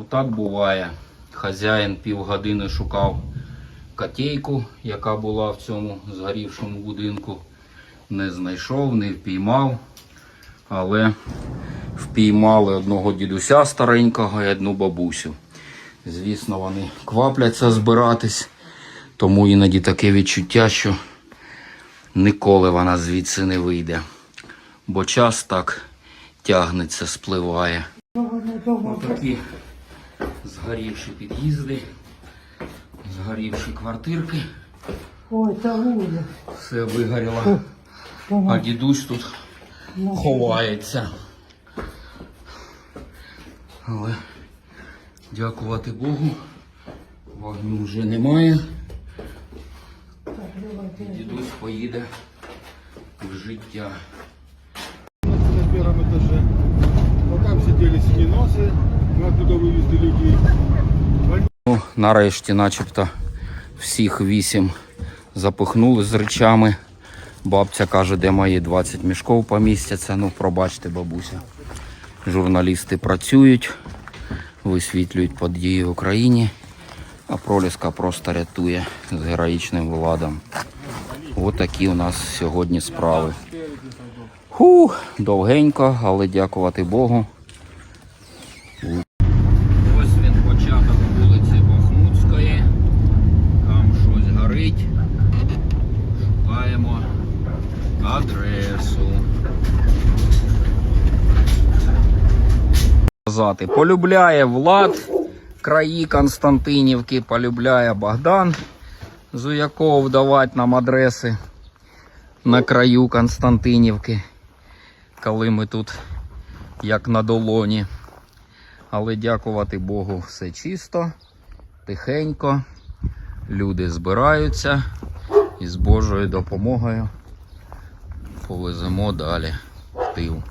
Отак буває. Хазяїн півгодини шукав котейку, яка була в цьому згорівшому будинку. Не знайшов, не впіймав. Але впіймали одного дідуся старенького і одну бабусю. Звісно, вони квапляться збиратись, тому іноді таке відчуття, що ніколи вона звідси не вийде. Бо час так тягнеться, спливає. Отакі згорівші під'їзди, згорівші квартирки. Ой, та ужас. Все вигоріло. А дідусь тут ховається. Але дякувати Богу, вогню вже немає. Дідусь поїде в життя. Нарешті, начебто, всіх вісім запихнули з речами. Бабця каже, де мої 20 мішков помістяться. Ну, пробачте, бабуся. Журналісти працюють, висвітлюють події в Україні, а проліска просто рятує з героїчним владом. Отакі у нас сьогодні справи. Ху, довгенько, але дякувати Богу. Адресу. Полюбляє Влад краї Константинівки, полюбляє Богдан Зуяков давати нам адреси на краю Константинівки, коли ми тут як на долоні. Але дякувати Богу, все чисто, тихенько. Люди збираються і з Божою допомогою повеземо далі в тил.